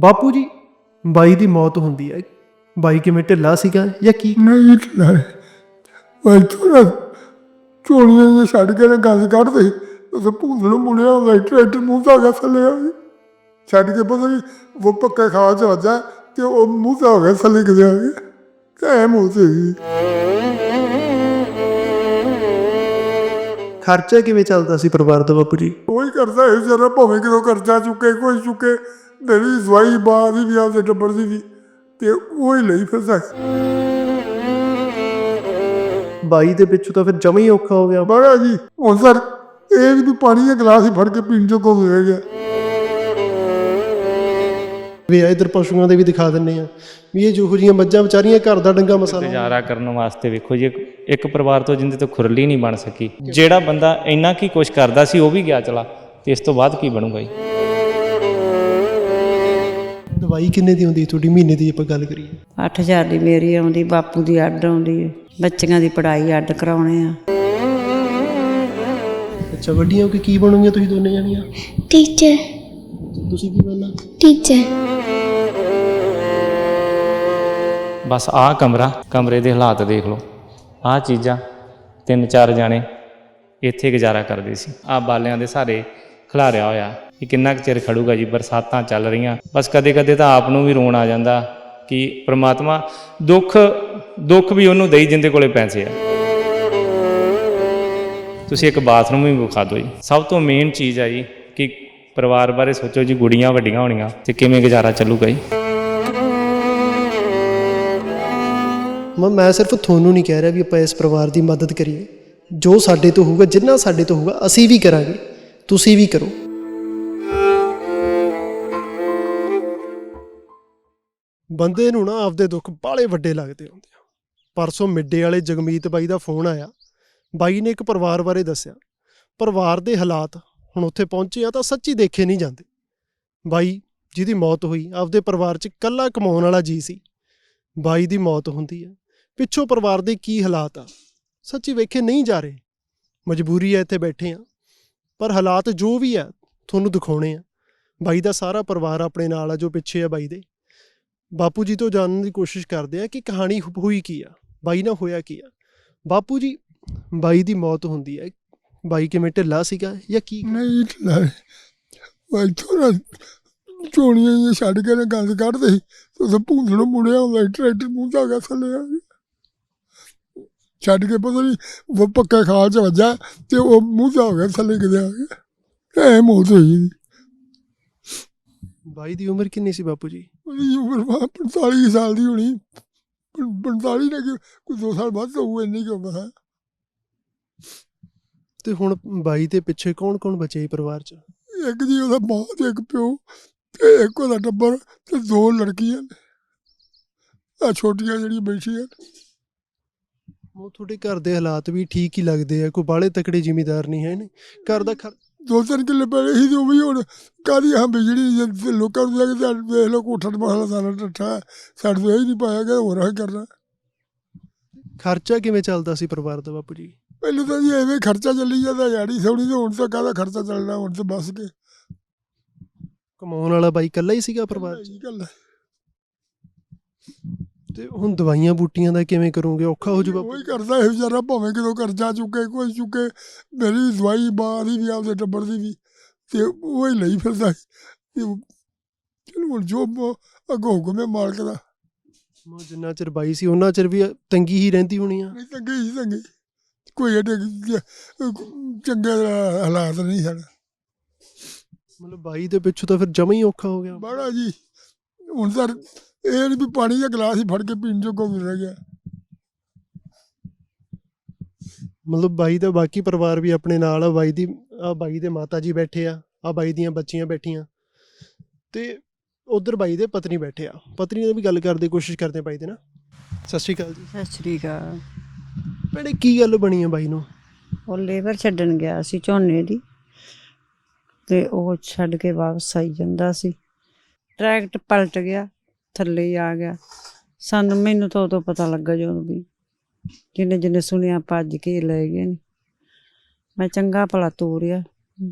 ਬਾਪੂ ਜੀ ਬਾਈ ਦੀ ਮੌਤ ਹੁੰਦੀ ਹੈ। ਬਾਈ ਕਿਵੇਂ ਢਿੱਲਾ ਸੀਗਾ ਜਾਂ ਕੀ? ਨਹੀਂ ਲੈ ਮੈਂ ਥੋੜਾ ਚੋਲੀਆਂ ਜਿਹੀਆਂ ਛੱਡ ਕੇ ਨਾ ਗੰਦ ਕੱਢਦੇ। ਤੇ ਭੂੰਦ ਨੂੰ ਮੁੜਿਆ ਸੀ, ਟਰੈਕਟਰ ਮੂੰਹ ਤਾਂ ਗਿਆ ਥੱਲੇ ਆ। ਛੱਡ ਕੇ ਪਤਾ ਨਹੀਂ ਉਹ ਪੱਕੇ ਖਾ ਚ ਵੱਜਾ ਤੇ ਉਹ ਮੂੰਹ ਤਾਂ ਹੋ ਗਿਆ ਥੱਲੇ ਕਿਤੇ ਆ ਗਿਆ। ਕੈ ਮੂੰਹ ਤੇ ਸੀ। ਖਰਚਾ ਕਿਵੇਂ ਚੱਲਦਾ ਸੀ ਪਰਿਵਾਰ ਦਾ ਬਾਪੂ ਜੀ? ਉਹੀ ਕਰਦਾ ਹੈ ਜਰਾ ਭਾਵੇਂ ਕਿਦੋਂ ਕਰਜ਼ਾ ਚੁੱਕੇ ਕੋਈ ਚੁੱਕੇ। ਮੇਰੀ ਦਵਾਈ ਬਾਹਰ ਦੀ ਵੀ ਆਪਦੇ ਟੱਬਰ ਦੀ ਵੀ ਤੇ ਉਹ ਹੀ ਲਈ ਫਿਰਦਾ। ਬਾਈ ਦੇ ਪਿੱਛੋਂ ਤਾਂ ਫਿਰ ਜਮਾ ਹੀ ਔਖਾ ਹੋ ਗਿਆ। ਬੜਾ ਜੀ ਹੁਣ ਸਰ ਇਹ ਵੀ ਪਾਣੀ ਦਾ ਗਲਾਸ ਹੀ ਫੜ ਕੇ ਪੀਣ ਚੋਂ ਹੋ ਗਿਆ। ਵੀ ਇਧਰ ਪਸ਼ੂਆਂ ਦੇ ਵੀ ਦਿਖਾ ਦਿੰਨੇ ਆ ਵੀ ਇਹ ਜਿਹੋ ਜੀਆਂ ਮੱਝਾਂ ਵਿਚਾਰੀਆਂ ਘਰ ਦਾ ਡੰਗਾ ਮਸਾਲਾ ਗੁਜ਼ਾਰਾ ਕਰਨ ਵਾਸਤੇ ਵੇਖੋ ਜੀ ਇੱਕ- ਪਰਿਵਾਰ ਤੋਂ ਜਿੰਦੇ ਤੋਂ ਖੁਰਲੀ ਨਹੀਂ ਬਣ ਸਕੀ। ਜਿਹੜਾ ਬੰਦਾ ਇੰਨਾ ਕੀ ਕੁਛ ਕਰਦਾ ਸੀ ਉਹ ਵੀ ਗਿਆ ਚਲਾ। ਤੇ ਇਸ ਤੋਂ ਬਾਅਦ ਕੀ ਬਣੂਗਾ ਜੀ? ਦਵਾਈ ਕਿੰਨੇ ਦੀ ਹੁੰਦੀ ਤੁਹਾਡੀ ਮਹੀਨੇ ਦੀ ਆਪਾਂ ਗੱਲ ਕਰੀਏ। 8000 ਦੀ ਮੇਰੀ ਆਉਂਦੀ ਬਾਪੂ ਦੀ ਅੱਡ ਆਉਂਦੀ ਹੈ। ਬੱਚਿਆਂ ਦੀ ਪੜ੍ਹਾਈ ਅੱਡ ਕਰਾਉਣੇ ਆ। ਅੱਛਾ ਵੱਡੀਆਂ ਹੋ ਕੇ ਕੀ ਬਣੋਗੀਆਂ ਤੁਸੀਂ ਦੋਨੇ ਜਾਣੀਆਂ? ਟੀਚਰ ਤੁਸੀਂ ਕੀ ਬਣਨਾ? ਟੀਚਰ ਬਸ ਆਹ ਕਮਰਾ ਕਮਰੇ ਦੇ ਹਾਲਾਤ ਦੇਖ ਲਓ। ਆਹ ਚੀਜ਼ਾਂ ਤਿੰਨ ਚਾਰ ਜਾਣੇ ਇੱਥੇ ਗੁਜ਼ਾਰਾ ਕਰਦੇ ਸੀ। ਆਹ ਬਾਲਿਆਂ ਦੇ ਸਾਰੇ ਖਿਲਾਰਿਆ ਹੋਇਆ। ਕਿ ਕਿੰਨਾ ਕੁ ਚਿਰ ਖੜੂਗਾ ਜੀ, ਬਰਸਾਤਾਂ ਚੱਲ ਰਹੀਆਂ। ਬਸ ਕਦੇ ਕਦੇ ਤਾਂ ਆਪ ਨੂੰ ਵੀ ਰੋਣ ਆ ਜਾਂਦਾ ਕਿ ਪ੍ਰਮਾਤਮਾ ਦੁੱਖ ਦੁੱਖ ਵੀ ਉਹਨੂੰ ਦੇਈ ਜਿੰਦੇ ਕੋਲੇ ਪੈਸੇ ਆ। ਤੁਸੀਂ ਇੱਕ ਬਾਥਰੂਮ ਵੀ ਵਿਖਾ ਦਿਓ ਜੀ। ਸਭ ਤੋਂ ਮੇਨ ਚੀਜ਼ ਆ ਜੀ ਕਿ ਪਰਿਵਾਰ ਬਾਰੇ ਸੋਚੋ ਜੀ, ਗੁੜੀਆਂ ਵੱਡੀਆਂ ਹੋਣੀਆਂ ਤੇ ਕਿਵੇਂ ਗੁਜ਼ਾਰਾ ਚੱਲੂਗਾ ਜੀ। ਮੈਂ ਮੈਂ ਸਿਰਫ ਤੁਹਾਨੂੰ ਨਹੀਂ ਕਹਿ ਰਿਹਾ ਵੀ ਆਪਾਂ ਇਸ ਪਰਿਵਾਰ ਦੀ ਮਦਦ ਕਰੀਏ। ਜੋ ਸਾਡੇ ਤੋਂ ਹੋਊਗਾ, ਜਿੰਨਾ ਸਾਡੇ ਤੋਂ ਹੋਊਗਾ, ਅਸੀਂ ਵੀ ਕਰਾਂਗੇ। ਤੁਸੀਂ ਵੀ ਕਰੋ। ਬੰਦੇ ਨੂੰ ਨਾ ਆਪਦੇ ਦੁੱਖ ਬਾਲੇ ਵੱਡੇ ਲੱਗਦੇ ਹੁੰਦੇ ਆ। ਪਰਸੋਂ ਮਿੱਡੇ ਵਾਲੇ ਜਗਮੀਤ ਬਾਈ ਦਾ ਫੋਨ ਆਇਆ। ਬਾਈ ਨੇ ਇੱਕ ਪਰਿਵਾਰ ਬਾਰੇ ਦੱਸਿਆ। ਪਰਿਵਾਰ ਦੇ ਹਾਲਾਤ ਹੁਣ ਉੱਥੇ ਪਹੁੰਚੇ ਆ ਤਾਂ ਸੱਚੀ ਦੇਖੇ ਨਹੀਂ ਜਾਂਦੇ। ਬਾਈ ਜਿਹਦੀ ਮੌਤ ਹੋਈ, ਆਪਦੇ ਪਰਿਵਾਰ 'ਚ ਇਕੱਲਾ ਕਮਾਉਣ ਵਾਲਾ ਜੀ ਸੀ। ਬਾਈ ਦੀ ਮੌਤ ਹੁੰਦੀ ਹੈ ਪਿੱਛੋਂ ਪਰਿਵਾਰ ਦੇ ਕੀ ਹਾਲਾਤ ਆ? ਸੱਚੀ ਵੇਖੇ ਨਹੀਂ ਜਾ ਰਹੇ। ਮਜਬੂਰੀ ਹੈ ਇੱਥੇ ਬੈਠੇ ਆ। ਪਰ ਹਾਲਾਤ ਜੋ ਵੀ ਆ, ਤੁਹਾਨੂੰ ਦਿਖਾਉਣੇ ਆ। ਬਾਈ ਦਾ ਸਾਰਾ ਪਰਿਵਾਰ ਆਪਣੇ ਨਾਲ ਆ, ਜੋ ਪਿੱਛੇ ਆ ਬਾਈ ਦੇ। ਬਾਪੂ ਜੀ ਤੋਂ ਜਾਣਨ ਦੀ ਕੋਸ਼ਿਸ਼ ਕਰਦੇ ਆ ਕਿ ਕਹਾਣੀ ਹੋਈ ਕੀ ਆ? ਬਾਈ ਨਾਲ ਹੋਇਆ ਕੀ ਆ? ਬਾਪੂ ਜੀ ਬਾਈ ਦੀ ਮੌਤ ਹੁੰਦੀ ਹੈ ਬਾਈ ਕਿਵੇਂ ਢਿੱਲਾ ਸੀਗਾ ਜਾਂ ਕੀ? ਨਹੀਂ ਲੈ ਮੈਂ ਥੋੜਾ ਚੋਲੀਆਂ ਜਿਹੀਆਂ ਛੱਡ ਕੇ ਨਾ ਗੰਦ ਕੱਢਦੇ ਤੇ ਭੂੰਦ ਨੂੰ ਮੁੜਿਆ ਹੁੰਦਾ ਸੀ, ਟਰੈਕਟਰ ਮੂੰਹ ਤਾਂ ਗਿਆ ਥੱਲੇ ਆ ਗਿਆ। ਛੱਡ ਕੇ ਪਤਾ ਨਹੀਂ ਉਹ ਪੱਕੇ ਖਾ ਚ ਵੱਜਾ ਤੇ ਉਹ ਮੂੰਹ ਤਾਂ ਹੋ ਗਿਆ ਥੱਲੇ ਕਿਤੇ ਆ ਗਿਆ ਐ ਮੌਤ ਹੋਈ। ਬਾਈ ਦੀ ਉਮਰ ਕਿੰਨੀ ਸੀ ਬਾਪੂ ਜੀ? ਉਹਦੀ ਉਮਰ ਵਾ 45 ਸਾਲ ਦੀ ਹੋਣੀ। 45 ਨੇ ਕਿ ਕੋਈ 2 ਸਾਲ ਬਾਅਦ ਹੋਊ ਇੰਨੀ ਕੁ ਉਮਰ ਹੈ। ਤੇ ਹੁਣ ਬਾਈ ਦੇ ਪਿੱਛੇ ਕੌਣ ਕੌਣ ਬਚੇ ਪਰਿਵਾਰ 'ਚ? ਇੱਕ ਜੀ ਉਹਦਾ ਮਾਂ ਤੇ ਇੱਕ ਪਿਓ ਤੇ ਇੱਕ ਉਹਦਾ ਟੱਬਰ ਤੇ ਦੋ ਲੜਕੀਆਂ ਆ ਛੋਟੀਆਂ ਜਿਹੜੀਆਂ ਬੈਠੀਆਂ ਉਹ ਤੁਹਾਡੇ ਘਰ ਦੇ ਹਾਲਾਤ ਵੀ ਠੀਕ ਹੀ ਲੱਗਦੇ ਆ ਕੋਈ ਬਾਹਲੇ ਤਕੜੇ ਜ਼ਿਮੀਦਾਰ ਨਹੀਂ ਹੈ ਨੇ ਘਰ ਦਾ ਦੋ ਤਿੰਨ ਕਿੱਲੇ ਪੈਣੇ ਸੀ ਤੇ ਉਹ ਵੀ ਹੁਣ ਕਾਦੀ ਹਾਂ ਬਿਜਲੀ ਜੇ ਲੋਕਾਂ ਨੂੰ ਲੱਗੇ ਤਾਂ ਵੇਖ ਲੋ ਕੋਠਾ ਮਹਲਾ ਸਾਰਾ ਟੱਠਾ। ਸਾਡੇ ਤੋਂ ਇਹ ਨਹੀਂ ਪਾਇਆ ਗਿਆ ਹੋਰ ਆ ਕਰਨਾ ਖਰਚਾ ਕਿਵੇਂ ਚੱਲਦਾ ਸੀ ਪਰਿਵਾਰ ਦਾ ਬਾਪੂ ਜੀ ਪਹਿਲਾਂ ਤਾਂ ਜੀ ਐਵੇਂ ਖਰਚਾ ਚੱਲੀ ਜਾਂਦਾ ਯਾਰੀ ਸੋਣੀ ਤੇ ਹੁਣ ਤਾਂ ਕਾਹਦਾ ਖਰਚਾ ਚੱਲਣਾ ਹੁਣ ਤਾਂ ਬਸ ਕੇ ਕਮਾਉਣ ਵਾਲਾ ਬਾਈ ਇਕੱਲਾ ਹੀ ਸੀਗਾ ਪਰਿਵਾਰ 'ਚ ਹੈ। ਤੇ ਹੁਣ ਦਵਾਈਆਂ ਬੂਟੀਆਂ ਦਾ ਕਿਵੇਂ ਕਰੋਗੇ? ਔਖਾ ਹੋ ਜੂ ਬਾਪੂ ਉਹੀ ਕਰਦਾ ਇਹ ਵਿਚਾਰਾ ਭਾਵੇਂ ਕਿਦੋਂ ਕਰਜ਼ਾ ਚੁੱਕੇ ਕੋਈ ਚੁੱਕੇ ਮੇਰੀ ਦਵਾਈ ਬਾਹਰ ਦੀ ਵੀ ਆਪਦੇ ਟੱਬਰ ਦੀ ਵੀ ਤੇ ਉਹ ਹੀ ਲਈ ਫਿਰਦਾ। ਤੇ ਚਲੋ ਹੁਣ ਜੋ ਅੱਗੋਂ ਹੁਕਮ ਹੈ ਮਾਲਕ ਦਾ। ਮੋ ਜਿੰਨਾ ਚਿਰ ਬਾਈ ਸੀ ਉਹਨਾਂ ਚਿਰ ਵੀ ਤੰਗੀ ਹੀ ਰਹਿੰਦੀ ਹੋਣੀ ਆ। ਨਹੀਂ ਚੰਗੇ ਹੀ ਚੰਗੇ ਕੋਈ ਏਡੇ ਚੰਗੇ ਹਾਲਾਤ ਨਹੀਂ ਹਨ। ਮਤਲਬ ਬਾਈ ਦੇ ਪਿੱਛੋਂ ਤਾਂ ਫਿਰ ਜਮਾ ਹੀ ਔਖਾ ਹੋ ਗਿਆ। ਬਾੜਾ ਜੀ ਹੁਣ ਸਰ ਇਹ ਨੀ ਵੀ ਪਾਣੀ ਦਾ ਗਲਾਸ ਹੀ ਫੜ ਕੇ ਪੀਣ ਜੋਗਾ ਵੀ ਰਹਿ ਗਿਆ। ਮਤਲਬ ਬਾਈ ਦਾ ਬਾਕੀ ਪਰਿਵਾਰ ਵੀ ਆਪਣੇ ਨਾਲ ਆ ਬਾਈ ਦੀ ਆ ਬਾਈ ਦੇ ਮਾਤਾ ਜੀ ਬੈਠੇ ਆ ਆ ਬਾਈ ਦੀਆਂ ਬੱਚੀਆਂ ਬੈਠੀਆਂ। ਤੇ ਉਧਰ ਬਾਈ ਦੇ ਪਤਨੀ ਬੈਠੇ ਆ। ਪਤਨੀ ਨਾਲ ਵੀ ਗੱਲ ਕਰਨ ਦੀ ਕੋਸ਼ਿਸ਼ ਕਰਦੇ ਬਾਈ ਦੇ ਨਾਲ। ਸਤਿ ਸ਼੍ਰੀ ਅਕਾਲ ਜੀ। ਸਤਿ ਸ਼੍ਰੀ ਅਕਾਲ। ਭੈਣੇ ਕੀ ਗੱਲ ਬਣੀ ਆ ਬਾਈ ਨੂੰ? ਉਹ ਲੇਬਰ ਛੱਡਣ ਗਿਆ ਸੀ ਝੋਨੇ ਦੀ। ਤੇ ਉਹ ਛੱਡ ਕੇ ਵਾਪਸ ਆਈ ਜਾਂਦਾ ਸੀ। ਟਰੈਕਟ ਪਲਟ ਗਿਆ। ਥੱਲੇ ਹੀ ਆ ਗਿਆ। ਸਾਨੂੰ ਮੈਨੂੰ ਤਾਂ ਉਦੋਂ ਪਤਾ ਲੱਗਾ ਜਦੋਂ ਵੀ ਜਿਹਨੇ ਜਿਹਨੇ ਸੁਣਿਆ ਭੱਜ ਕੇ ਲੈ ਗਏ ਨੇ। ਮੈਂ ਚੰਗਾ ਭਲਾ ਤੋਰਿਆ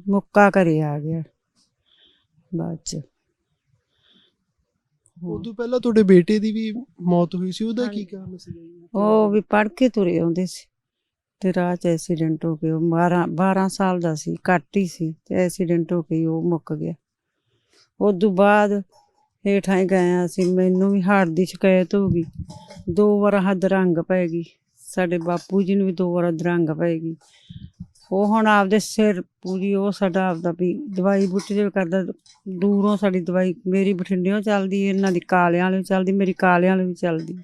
ਮੁੱਕਾ ਘਰੇ ਆ ਗਿਆ ਬਾਅਦ ਚ। ਉਦੋਂ ਪਹਿਲਾਂ ਤੁਹਾਡੇ ਬੇਟੇ ਦੀ ਵੀ ਮੌਤ ਹੋਈ ਸੀ ਉਹਦਾ ਕੀ। ਕਾਰਨ ਜੀ? ਉਹ ਵੀ ਪੜ ਕੇ ਤੁਰੇ ਆਉਂਦੇ ਸੀ ਤੇ ਰਾਹ 'ਚ ਐਕਸੀਡੈਂਟ ਹੋ ਗਿਆ ਉਹ 12 12 ਸਾਲ ਦਾ ਸੀ ਘੱਟ ਹੀ ਸੀ ਤੇ ਐਕਸੀਡੈਂਟ ਹੋ ਕੇ ਉਹ ਮੁੱਕ ਗਿਆ। ਉਦੋਂ ਬਾਅਦ ਹੇਠਾਂ ਹੀ ਗਏ ਅਸੀਂ, ਮੈਨੂੰ ਵੀ ਹਾਰਟ ਦੀ ਸ਼ਿਕਾਇਤ ਹੋ ਗਈ। ਦੋ ਵਾਰ ਹੱਦ ਰੰਗ ਪੈ ਗਈ। ਸਾਡੇ ਬਾਪੂ ਜੀ ਨੂੰ ਵੀ ਦੋ ਵਾਰ ਦਰੰਗ ਪੈ ਗਈ। ਉਹ ਹੁਣ ਆਪਦੇ ਸਿਰ, ਪੂਰੀ ਉਹ ਸਾਡਾ ਆਪਦਾ ਵੀ ਦਵਾਈ ਬੂਟੀ ਦੇ ਕਰਦਾ, ਦੂਰੋਂ ਸਾਡੀ ਦਵਾਈ, ਮੇਰੀ ਬਠਿੰਡਿਓਂ ਚੱਲਦੀ, ਇਹਨਾਂ ਦੀ ਕਾਲਿਆਂ ਵਾਲੀ ਵੀ ਚੱਲਦੀ, ਮੇਰੀ ਕਾਲਿਆਂ ਵਾਲੀ ਵੀ ਚੱਲਦੀ।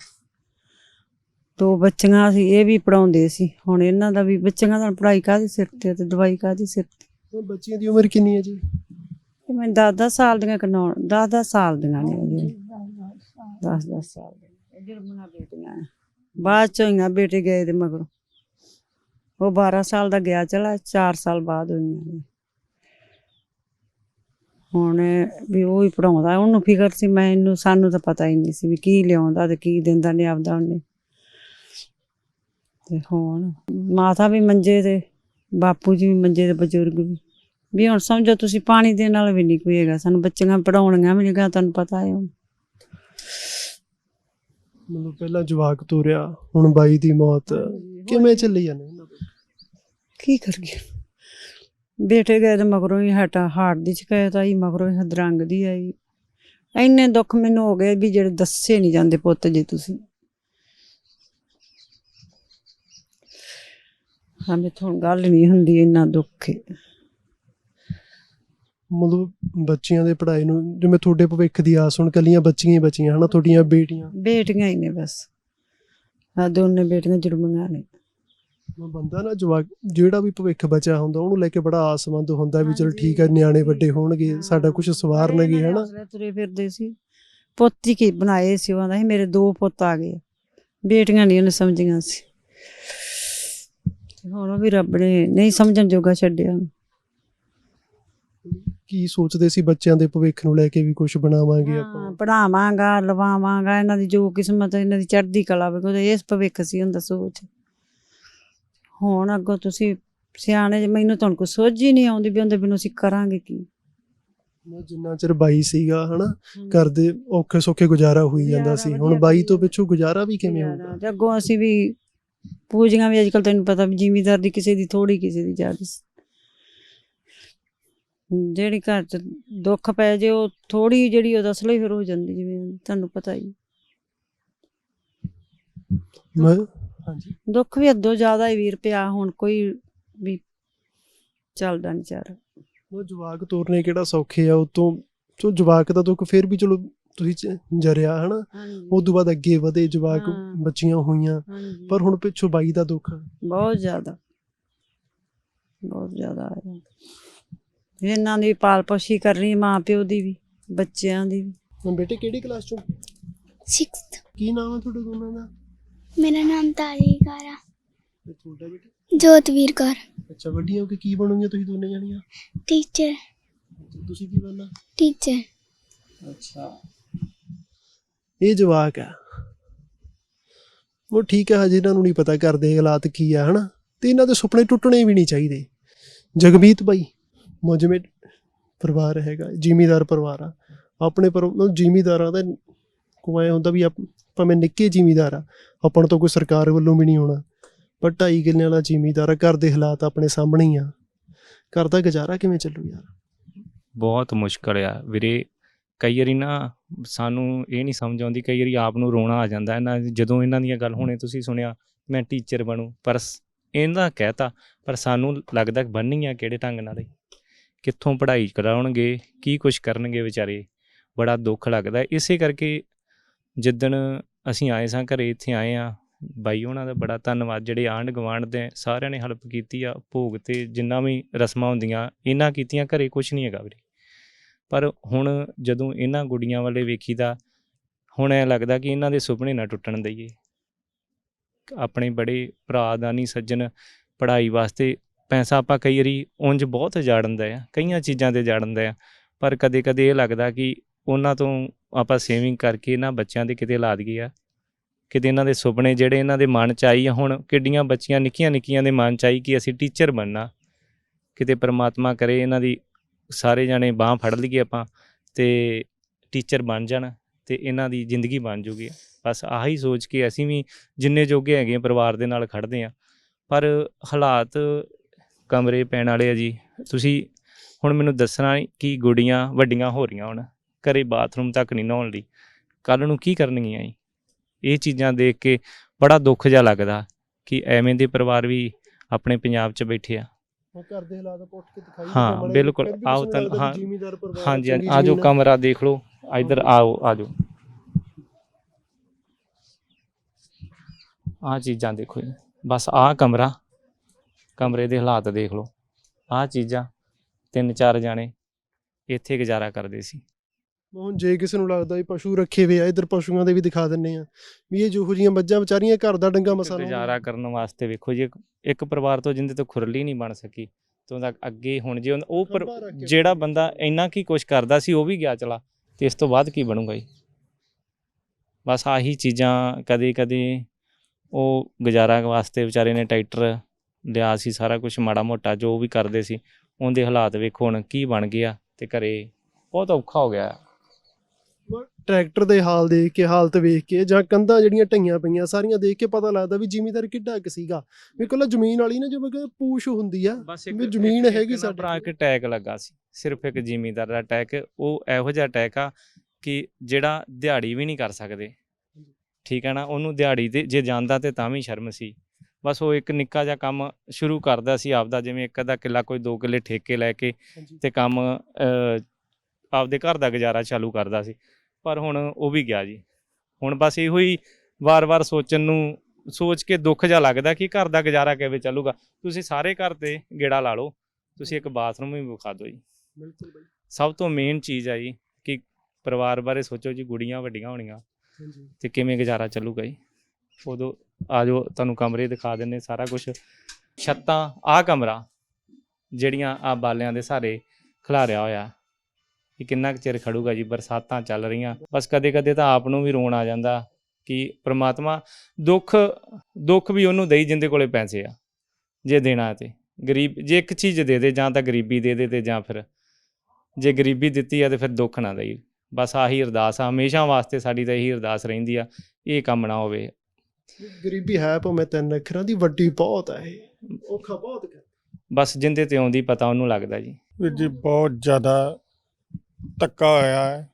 ਦੋ ਬੱਚੀਆਂ ਸੀ, ਇਹ ਵੀ ਪੜਾਉਂਦੇ ਸੀ। ਹੁਣ ਇਹਨਾਂ ਦਾ ਵੀ ਬੱਚੀਆਂ ਦਾ ਪੜ੍ਹਾਈ ਕਾਹਦੀ ਸਿਰ ਤੇ ਤੇ ਦਵਾਈ ਕਾਹਦੀ ਸਿਰ ਤੇ? ਉਹ ਦੀ ਉਮਰ ਕਿੰਨੀ ਹੈ ਜੀ? ਇਹ ਮੈਂ 10-10 ਸਾਲ ਦੀਆਂ ਕਨੌ 10-10 ਸਾਲ ਦੀਆਂ ਨੇ ਜੀ। 10-10 ਸਾਲ। ਦੀਆਂ ਇਹ ਜਰਮਨਾ ਬੇਟੀਆਂ। ਬਾਅਦ ਚੋਂ ਆ ਬੇਟੇ ਗਏ ਤੇ ਮਗਰੋਂ। ਉਹ 12 ਸਾਲ ਦਾ ਗਿਆ ਚਲਾ 4 ਸਾਲ ਬਾਅਦ ਹੋਈਆਂ ਨੇ। ਹੁਣ ਵੀ ਉਹ ਹੀ ਪੜਾਉਂਦਾ ਉਹਨੂੰ ਫਿਕਰ ਸੀ ਮੈਨੂੰ ਸਾਨੂੰ ਤਾਂ ਪਤਾ ਹੀ ਨਹੀਂ ਸੀ ਵੀ ਕੀ ਲਿਆਉਂਦਾ ਤੇ ਕੀ ਦਿੰਦਾ ਨੇ ਆਪਦਾ ਉਹਨੇ। ਤੇ ਹੁਣ ਮਾਤਾ ਵੀ ਮੰਜੇ ਤੇ ਬਾਪੂ ਜੀ ਵੀ ਮੰਜੇ ਤੇ ਬਜ਼ੁਰਗ ਵੀ। ਵੀ ਹੁਣ ਸਮਝੋ ਤੁਸੀਂ ਪਾਣੀ ਦੇਣ ਨਾਲ ਵੀ ਨਹੀਂ ਕੋਈ ਹੈਗਾ। ਸਾਨੂੰ ਬੱਚੀਆਂ ਪੜਾਉਣੀਆਂ ਵੀ ਨਹੀਂ ਗਾ ਤੁਹਾਨੂੰ ਪਤਾ ਹੈ ਹੁਣ ਮਤਲਬ ਪਹਿਲਾਂ ਜਵਾਕ ਤੋਰਿਆ ਹੁਣ ਬਾਈ ਦੀ ਮੌਤ। ਕਿਵੇਂ ਚੱਲੀ ਜਾਂਦੇ ਇਹਨਾਂ ਦਾ ਕੀ ਕਰੀਏ ਬੇਟੇ ਗਏ ਤੇ ਮਗਰੋਂ ਹੀ ਹਟਾ ਹਾਰਟ ਦੀ ਸ਼ਿਕਾਇਤ ਆਈ ਮਗਰੋਂ ਹੀ ਹਦਰੰਗ ਦੀ ਆਈ। ਇੰਨੇ ਦੁੱਖ ਮੈਨੂੰ ਹੋ ਗਏ ਵੀ ਜਿਹੜੇ ਦੱਸੇ ਨਹੀਂ ਜਾਂਦੇ ਪੁੱਤ ਜੀ ਤੁਸੀਂ। ਹਾਂ ਮੇਥੋਂ ਗੱਲ ਨਹੀਂ ਹੁੰਦੀ ਇੰਨਾ ਦੁੱਖ ਹੈ। ਮਤਲਬ ਬੱਚਿਆਂ ਦੇ ਪੜ੍ਹਾਈ ਨੂੰ ਜਿਵੇਂ ਤੁਹਾਡੇ ਭਵਿੱਖ ਦੀ ਆਸ ਹੁਣ ਕੱਲੀਆਂ ਬੱਚੀਆਂ ਹੀ ਬਚੀਆਂ ਹਨਾ ਤੁਹਾਡੀਆਂ ਬੇਟੀਆਂ? ਬੇਟੀਆਂ ਹੀ ਨੇ ਬਸ। ਆ ਦੋਨੇ ਬੇਟੀਆਂ ਜੁੜਮੀਆਂ ਨੇ। ਬੰਦਾ ਨਾ ਜਵਾਕ ਜਿਹੜਾ ਵੀ ਭਵਿੱਖ ਬਚਿਆ ਹੁੰਦਾ ਉਹਨੂੰ ਲੈ ਕੇ ਬੜਾ ਆਸਮੰਦ ਹੁੰਦਾ ਵੀ ਚਲ ਠੀਕ ਹੈ ਨਿਆਣੇ ਵੱਡੇ ਹੋਣਗੇ ਸਾਡਾ ਕੁਝ ਸਵਾਰਨਗੇ ਹਨਾ। ਤੁਰੇ ਫਿਰਦੇ ਸੀ। ਪੁੱਤ ਕੀ ਬਣਾਏ ਸੀ ਉਹਨਾਂ ਸੀ ਮੇਰੇ ਦੋ ਪੁੱਤ ਆ ਗਏ। ਬੇਟੀਆਂ ਨਹੀਂ ਉਹਨੇ ਸਮਝੀਆਂ ਸੀ। ਹੁਣ ਉਹ ਵੀ ਰੱਬ ਨੇ ਨਹੀਂ ਸਮਝਣ ਜੋਗਾ ਛੱਡਿਆ ਕੀ ਸੋਚਦੇ ਸੀ ਬੱਚਿਆਂ ਦੇ ਭਵਿੱਖ ਨੂੰ ਲੈ ਕੇ ਵੀ ਕੁਝ ਬਣਾਵਾਂਗੇ ਆਪਾਂ? ਪੜ੍ਹਾਵਾਂਗਾ ਲਵਾਵਾਂਗਾ ਇਹਨਾਂ ਦੀ ਜੋ ਕਿਸਮਤ ਇਹਨਾਂ ਦੀ ਚੜ੍ਹਦੀ ਕਲਾ ਵੇ ਉਹਦਾ ਇਸ ਭਵਿੱਖ ਸੀ ਹੁੰਦਾ ਸੋਚ। ਹੁਣ ਅੱਗੋਂ ਤੁਸੀਂ ਸਿਆਣੇ ਜੇ ਮੈਨੂੰ ਤੁਹਾਨੂੰ ਕੋਈ ਸੋਝ ਹੀ ਨਹੀਂ ਆਉਂਦੀ ਵੀ ਉਹਦੇ ਬਿਨੋਂ ਅਸੀਂ ਕਰਾਂਗੇ ਕੀ। ਮੈਂ ਜਿੰਨਾ ਚਿਰ ਬਾਈ ਸੀਗਾ ਹਨਾ ਘਰ ਦੇ ਔਖੇ ਸੌਖੇ ਗੁਜ਼ਾਰਾ ਹੋਈ ਜਾਂਦਾ ਸੀ। ਹੁਣ ਬਾਈ ਤੋਂ ਪਿੱਛੋਂ ਗੁਜ਼ਾਰਾ ਵੀ ਕਿਵੇਂ ਹੋਊਗਾ? ਅੱਗੋਂ ਅਸੀਂ ਵੀ ਪੂਜੀਆਂ ਵੀ ਅੱਜਕੱਲ ਤੈਨੂੰ ਪਤਾ ਵੀ ਜ਼ਿਮੀਦਾਰ ਦੀ ਕਿਸੇ ਦੀ ਥੋੜੀ ਕਿਸੇ ਦੀ ਜ਼ਿਆਦਾ। ਜਿਹੜੀ ਘਰ ਚ ਦੁੱਖ ਪੈ ਜੇ ਉਹ ਥੋੜੀ ਜਿਹੜੀ ਉਹਦਾ ਅਸਲੀ ਫਿਰ ਹੋ ਜਾਂਦੀ ਜਿਵੇਂ ਤੁਹਾਨੂੰ ਪਤਾ ਹੀ ਮੈਂ ਹਾਂਜੀ। ਦੁੱਖ ਵੀ ਅੱਧੋ ਜ਼ਿਆਦਾ ਹੀ ਵੀਰ ਪਿਆ ਹੁਣ ਕੋਈ ਵੀ ਚੱਲਦਾ ਨਹੀਂ ਚਾਰ। ਉਹ ਜਵਾਕ ਤੋਰਨੇ ਕਿਹੜਾ ਸੌਖੇ ਆ ਉਤੋਂ ਚੋ ਜਵਾਕ ਦਾ ਦੁੱਖ ਫਿਰ ਵੀ ਚਲੋ ਤੁਸੀਂ ਜਰਿਆ ਹਨਾ? ਉਸ ਤੋਂ ਬਾਅਦ ਅੱਗੇ ਵਧੇ ਜਵਾਕ। ਬੱਚੀਆਂ ਹੋਈਆਂ। ਪਰ ਹੁਣ ਪਿੱਛੋਂ ਬਾਈ ਦਾ ਦੁੱਖ। ਬਹੁਤ ਜ਼ਿਆਦਾ। ਬਹੁਤ ਜ਼ਿਆਦਾ ਆਇਆ। ਇਹਨਾਂ ਦੀ ਪਾਲ ਪੋਸ਼ੀ ਕਰਨੀ ਮਾਂ ਪਿਓ ਦੀ ਵੀ ਬੱਚਿਆਂ ਦੀ ਵੀ। ਹੁਣ ਬੇਟੇ ਕਿਹੜੀ ਕਲਾਸ ਚੋਂ? 6th ਕੀ ਨਾਮ ਹੈ ਤੁਹਾਡੇ ਦੋਨਾਂ ਦਾ? ਮੇਰਾ ਨਾਮ ਤਾਰੀਕਾਰ ਆ। ਤੇ ਤੁਹਾਡਾ ਬੇਟਾ? ਜੋਤਵੀਰ ਕੌਰ। ਅੱਛਾ ਵੱਡੀਆਂ ਹੋ ਕੇ ਕੀ ਬਣੋਗੀਆਂ ਤੁਸੀਂ ਦੋਨੇ ਜਾਣੀਆਂ? ਟੀਚਰ ਤੁਸੀਂ ਕੀ ਬਣਨਾ? ਟੀਚਰ ਅੱਛਾ। ਇਹ ਜਵਾਕ ਆ। ਉਹ ਠੀਕ ਹੈ ਹਜੇ ਇਹਨਾਂ ਨੂੰ ਨਹੀਂ ਪਤਾ ਕਰਦੇ ਹਾਲਾਤ ਕੀ ਆ ਹਨਾ? ਤੇ ਇਹਨਾਂ ਦੇ ਸੁਪਨੇ ਟੁੱਟਣੇ ਵੀ ਨਹੀਂ ਚਾਹੀਦੇ। ਜਗਮੀਤ ਬਾਈ। ਮੁਜਮੇ ਪਰਿਵਾਰ ਹੈਗਾ, ਜ਼ਿਮੀਦਾਰ ਪਰਿਵਾਰ ਆ। ਆਪਣੇ ਪਰ ਜ਼ਿਮੀਦਾਰਾਂ ਦਾ ਕੋਈ ਹੁੰਦਾ ਵੀ ਆਪ- ਭਾਵੇਂ ਨਿੱਕੇ ਜ਼ਿਮੀਦਾਰ ਆ, ਆਪਾਂ ਨੂੰ ਤਾਂ ਕੋਈ ਸਰਕਾਰ ਵੱਲੋਂ ਵੀ ਨਹੀਂ ਹੋਣਾ ਪਰ ਢਾਈ ਕਿੱਲੇ ਵਾਲਾ ਜ਼ਿਮੀਦਾਰ ਆ, ਘਰ ਦੇ ਹਾਲਾਤ ਆਪਣੇ ਸਾਹਮਣੇ ਹੀ ਆ। ਘਰ ਦਾ ਗੁਜ਼ਾਰਾ ਕਿਵੇਂ ਚੱਲੂ ਯਾਰ? ਬਹੁਤ ਮੁਸ਼ਕਲ ਆ ਵੀਰੇ। ਕਈ ਵਾਰੀ ਨਾ ਸਾਨੂੰ ਇਹ ਨਹੀਂ ਸਮਝ ਆਉਂਦੀ, ਕਈ ਵਾਰੀ ਆਪ ਨੂੰ ਰੋਣਾ ਆ ਜਾਂਦਾ। ਇਹਨਾਂ ਜਦੋਂ ਇਹਨਾਂ ਦੀਆਂ ਗੱਲ ਹੁਣੇ ਤੁਸੀਂ ਸੁਣਿਆ, ਮੈਂ ਟੀਚਰ ਬਣੂ, ਪਰ ਸ- ਇਹਨਾਂ ਕਹਿਤਾ, ਪਰ ਸਾਨੂੰ ਲੱਗਦਾ ਬਣਨੀ ਆ ਕਿਹੜੇ ਢੰਗ ਨਾਲ ਕਿੱਥੋਂ ਪੜ੍ਹਾਈ ਕਰਾਉਣਗੇ, ਕੀ ਕੁਝ ਕਰਨਗੇ ਵਿਚਾਰੇ, ਬੜਾ ਦੁੱਖ ਲੱਗਦਾ। ਇਸੇ ਕਰਕੇ ਜਿੱਦਣ ਅਸੀਂ ਆਏ ਸਾਂ ਘਰੇ, ਇੱਥੇ ਆਏ ਆ ਬਾਈ ਉਹਨਾਂ ਦਾ ਬੜਾ ਧੰਨਵਾਦ, ਜਿਹੜੇ ਆਂਢ ਗੁਆਂਢ ਦੇ ਸਾਰਿਆਂ ਨੇ ਹੈਲਪ ਕੀਤੀ ਆ, ਭੋਗ ਤੇ ਜਿੰਨਾ ਵੀ ਰਸਮਾਂ ਹੁੰਦੀਆਂ, ਇਹਨਾਂ ਕੀਤੀਆਂ, ਘਰੇ ਕੁਝ ਨਹੀਂ ਹੈਗਾ ਵੀਰੇ। ਪਰ ਹੁਣ ਜਦੋਂ ਇਹਨਾਂ ਗੁੱਡੀਆਂ ਵਾਲੇ ਵੇਖੀਦਾ, ਹੁਣ ਐ ਲੱਗਦਾ ਕਿ ਇਹਨਾਂ ਦੇ ਸੁਪਨੇ ਨਾ ਟੁੱਟਣ ਦਈਏ। ਆਪਣੇ ਬੜੇ ਭਰਾ ਦਾਨੀ ਸੱਜਣ ਪੜ੍ਹਾਈ ਵਾਸਤੇ ਪੈਸਾ ਆਪਾਂ ਕਈ ਵਾਰੀ ਉਂਝ ਬਹੁਤ ਜਾੜਨਦਾ ਆ, ਕਈਆਂ ਚੀਜ਼ਾਂ ਤੇ ਜਾੜਨਦਾ ਆ, ਪਰ ਕਦੇ ਕਦੇ ਇਹ ਲੱਗਦਾ ਕਿ ਉਹਨਾਂ ਤੋਂ ਆਪਾਂ ਸੇਵਿੰਗ ਕਰਕੇ ਇਹਨਾਂ ਬੱਚਿਆਂ ਦੇ ਕਿਤੇ ਲਾ ਦਈਏ ਆ। ਕਿਤੇ ਇਹਨਾਂ ਦੇ ਸੁਪਨੇ ਜਿਹੜੇ ਇਹਨਾਂ ਦੇ ਮਨ ਚ ਆਈ ਆ, ਹੁਣ ਕਿੱਡੀਆਂ ਬੱਚੀਆਂ ਨਿੱਕੀਆਂ ਨਿੱਕੀਆਂ ਦੇ ਮਨ ਚ ਆਈ ਕਿ ਅਸੀਂ ਟੀਚਰ ਬਣਨਾ। ਕਿਤੇ ਪ੍ਰਮਾਤਮਾ ਕਰੇ ਇਹਨਾਂ ਦੀ ਸਾਰੇ ਜਾਣੇ ਬਾਹ ਫੜ ਲਈਏ ਆਪਾਂ ਤੇ ਟੀਚਰ ਬਣ ਜਾਣ ਤੇ ਇਹਨਾਂ ਦੀ ਜ਼ਿੰਦਗੀ ਬਣ ਜੂਗੀ। ਬਸ ਆਹੀ ਸੋਚ ਕੇ ਅਸੀਂ ਵੀ ਜਿੰਨੇ ਜੋਗੇ ਹੈਗੇ ਆ, ਪਰਿਵਾਰ ਦੇ ਨਾਲ ਖੜਦੇ ਆ। ਪਰ ਹਾਲਾਤ ਕਮਰੇ ਪੈਣ ਵਾਲੇ ਆ ਜੀ ਤੁਸੀਂ ਹੁਣ ਮੈਨੂੰ ਦੱਸਣਾ ਕਿ ਗੁੜੀਆਂ ਵੱਡੀਆਂ ਹੋ ਰਹੀਆਂ ਹੁਣ ਘਰੇ ਬਾਥਰੂਮ ਤੱਕ ਨਹੀਂ ਨਹਾਉਣ ਲਈ ਕੱਲ ਨੂੰ ਕੀ ਕਰਨਗੀਆਂ ਜੀ ਇਹ ਚੀਜ਼ਾਂ ਦੇਖ ਕੇ ਬੜਾ ਦੁੱਖ ਜਿਹਾ ਲੱਗਦਾ ਕਿ ਐਵੇਂ ਦੇ ਪਰਿਵਾਰ ਵੀ ਆਪਣੇ ਪੰਜਾਬ 'ਚ ਬੈਠੇ ਆ ਉਹ ਘਰ ਦੇ ਹਾਲਾਤ ਪੁੱਟ ਕੇ ਦਿਖਾਈ ਹਾਂ। ਬਿਲਕੁਲ। ਆਓ ਤਾਂ- ਹਾਂ। ਹਾਂਜੀ ਹਾਂਜੀ ਆਜੋ ਆ। ਕਮਰਾ ਦੇਖ ਲਓ ਇੱਧਰ ਆਓ ਆਜੋ ਆਹ ਚੀਜ਼ਾਂ ਦੇਖੋ ਬਸ ਆਹ ਕਮਰਾ ਕਮਰੇ ਦੇ ਹਾਲਾਤ ਦੇਖ ਲਓ। ਆਹ ਚੀਜ਼ਾਂ ਤਿੰਨ ਚਾਰ ਜਾਣੇ ਇੱਥੇ ਗੁਜ਼ਾਰਾ ਕਰਦੇ ਸੀ। ਹੁਣ ਜੇ ਕਿਸੇ ਨੂੰ ਲੱਗਦਾ ਵੀ ਪਸ਼ੂ ਰੱਖੇ ਹੋਏ ਆ ਇਧਰ ਪਸ਼ੂਆਂ ਦੇ ਵੀ ਦਿਖਾ ਦਿੰਨੇ ਆ ਵੀ ਇਹ ਜਿਹੋ ਜੀਆਂ ਮੱਝਾਂ ਵਿਚਾਰੀਆਂ ਘਰ ਦਾ ਡੰਗਾ ਮਸਾ ਲਾਉਂਦੀਆਂ। ਗੁਜ਼ਾਰਾ ਕਰਨ ਵਾਸਤੇ ਵੇਖੋ ਜੀ ਇੱਕ- ਇੱਕ ਪਰਿਵਾਰ ਤੋਂ ਜਿੰਦੇ ਤੋਂ ਖੁਰਲੀ ਨਹੀਂ ਬਣ ਸਕੀ ਤੋਂ ਦਾ ਅੱਗੇ ਹੁਣ ਜੇ ਉਹ- ਉਹ ਪਰ- ਖੰਭਾ ਰੱਖ ਕੇ। ਜਿਹੜਾ ਬੰਦਾ ਇੰਨਾ ਕੀ ਕੁਛ ਕਰਦਾ ਸੀ ਉਹ ਵੀ ਗਿਆ ਚਲਾ ਤੇ ਇਸ ਤੋਂ ਬਾਅਦ ਕੀ ਬਣੂਗਾ ਜੀ? ਬਸ ਆਹੀ ਚੀਜ਼ਾਂ ਕਦੇ ਕਦੇ ਉਹ ਗੁਜ਼ਾਰਾ ਵਾਸਤੇ ਵਿਚਾਰੇ ਨੇ ਟਰੈਕਟਰ ਲਿਆ ਸੀ ਸਾਰਾ ਕੁਝ ਮਾੜਾ ਮੋਟਾ ਜੋ ਵੀ ਕਰਦੇ ਸੀ ਉਹਦੇ ਹਾਲਾਤ ਵੇਖੋ ਹੁਣ ਕੀ ਬਣ ਗਿਆ ਤੇ ਘਰੇ ਬਹੁਤ ਔਖਾ ਹੋ ਗਿਆ। ਟਰੈਕਟਰ ਦੇ ਹਾਲ ਦੇਖ ਕੇ ਹਾਲਤ ਵੇਖ ਕੇ ਜਾਂ ਕੰਧਾਂ ਜਿਹੜੀਆਂ ਢਈਆਂ ਪਈਆਂ ਸਾਰੀਆਂ ਦੇਖ ਕੇ ਪਤਾ ਲੱਗਦਾ ਵੀ ਜ਼ਿਮੀਂਦਾਰ ਕਿੱਡਾ ਕੁ ਸੀਗਾ। ਵੀ ਕੋਲ ਜ਼ਮੀਨ ਵਾਲੀ ਨਾ ਜਿਵੇਂ ਕਿ ਪੂਛ ਹੁੰਦੀ ਆ ਵੀ ਜ਼ਮੀਨ ਹੈਗੀ ਸਾਡੇ ਭਰਾ। ਇੱਕ ਅਟੈਕ ਲੱਗਾ ਸੀ ਸਿਰਫ ਇੱਕ ਜ਼ਿਮੀਂਦਾਰ ਦਾ ਅਟੈਕ ਉਹ ਇਹੋ ਜਿਹਾ ਅਟੈਕ ਆ ਕਿ ਜਿਹੜਾ ਦਿਹਾੜੀ ਵੀ ਨਹੀਂ ਕਰ ਸਕਦੇ। ਠੀਕ ਹੈ ਨਾ ਉਹਨੂੰ ਦਿਹਾੜੀ ਤੇ ਜੇ ਜਾਂਦਾ ਤੇ ਤਾਂ ਵੀ ਸ਼ਰਮ ਸੀ। ਬਸ ਉਹ ਇੱਕ ਨਿੱਕਾ ਜਿਹਾ ਕੰਮ ਸ਼ੁਰੂ ਕਰਦਾ ਸੀ ਆਪਦਾ ਜਿਵੇਂ ਇੱਕ ਅੱਧਾ ਕਿੱਲਾ ਕੋਈ ਦੋ ਕਿੱਲੇ ਠੇਕੇ ਲੈ ਕੇ। ਤੇ ਕੰਮ ਆਪਦੇ ਘਰ ਦਾ ਗੁਜ਼ਾਰਾ ਚਾਲੂ ਕਰਦਾ ਸੀ। ਪਰ ਹੁਣ ਉਹ ਵੀ ਗਿਆ ਜੀ। ਹੁਣ ਬਸ ਇਹੋ ਹੀ ਵਾਰ-ਵਾਰ ਸੋਚਣ ਨੂੰ ਸੋਚ ਕੇ ਦੁੱਖ ਜਿਹਾ ਲੱਗਦਾ ਕਿ ਘਰ ਦਾ ਗੁਜ਼ਾਰਾ ਕਿਵੇਂ ਚੱਲੂਗਾ। ਤੁਸੀਂ ਸਾਰੇ ਘਰ ਤੇ ਗੇੜਾ ਲਾ ਲਓ ਤੁਸੀਂ ਇੱਕ ਬਾਥਰੂਮ ਵੀ ਵਿਖਾ ਦਿਓ ਜੀ। ਬਿਲਕੁਲ ਬਾਈ। ਸਭ ਤੋਂ ਮੇਨ ਚੀਜ਼ ਆ ਜੀ ਕਿ ਪਰਿਵਾਰ ਬਾਰੇ ਸੋਚੋ ਜੀ ਗੁੜੀਆਂ ਵੱਡੀਆਂ ਹੋਣੀਆਂ ਤੇ ਕਿਵੇਂ ਗੁਜ਼ਾਰਾ ਚੱਲੂਗਾ ਜੀ। ਉਦੋਂ ਆ ਜਾਓ, ਤੁਹਾਨੂੰ ਕਮਰੇ ਦਿਖਾ ਦਿੰਨੇ ਸਾਰਾ ਕੁਝ ਛੱਤਾਂ, ਆਹ ਕਮਰਾ ਜਿਹੜੀਆਂ ਆ ਬਾਲਿਆਂ ਦੇ ਸਾਰੇ ਖਿਲਾਰਿਆ ਹੋਇਆ। ਕਿ ਕਿੰਨਾ ਕੁ ਚਿਰ ਖੜੂਗਾ ਜੀ? ਬਰਸਾਤਾਂ ਚੱਲ ਰਹੀਆਂ। ਬਸ ਕਦੇ ਕਦੇ ਤਾਂ ਆਪ ਨੂੰ ਵੀ ਰੋਣ ਆ ਜਾਂਦਾ ਕਿ ਪ੍ਰਮਾਤਮਾ ਦੁੱਖ ਦੁੱਖ ਵੀ ਉਹਨੂੰ ਦੇਈ ਜਿੰਦੇ ਕੋਲੇ ਪੈਸੇ ਆ, ਜੇ ਦੇਣਾ ਤੇ। ਗਰੀਬ, ਜੇ ਇੱਕ ਚੀਜ਼ ਦੇ ਦੇ, ਜਾਂ ਤਾਂ ਗਰੀਬੀ ਦੇ ਦੇ ਤੇ, ਜਾਂ ਫਿਰ ਜੇ ਗਰੀਬੀ ਦਿੱਤੀ ਆ ਤੇ ਫਿਰ ਦੁੱਖ ਨਾ ਦੇਈ। ਬਸ ਆਹੀ ਅਰਦਾਸ ਆ। ਹਮੇਸ਼ਾ ਵਾਸਤੇ ਸਾਡੀ ਤਾਂ ਇਹੀ ਅਰਦਾਸ ਰਹਿੰਦੀ ਆ, ਇਹ ਕੰਮ ਨਾ ਹੋਵੇ। ਗਰੀਬੀ ਹੈ ਭਾਵੇਂ ਤਿੰਨ ਅੱਖਰਾਂ ਦੀ ਵੱਡੀ ਬਹੁਤ ਹੈ ਇਹ। ਔਖਾ ਬਹੁਤ ਕਰ ਬਸ ਜਿੰਦੇ ਤੇ ਆਉਂਦੀ ਪਤਾ ਉਹਨੂੰ ਲੱਗਦਾ ਜੀ। ਵੀਰ ਜੀ ਬਹੁਤ ਜ਼ਿਆਦਾ ਧੱਕਾ ਹੋਇਆ ਹੈ।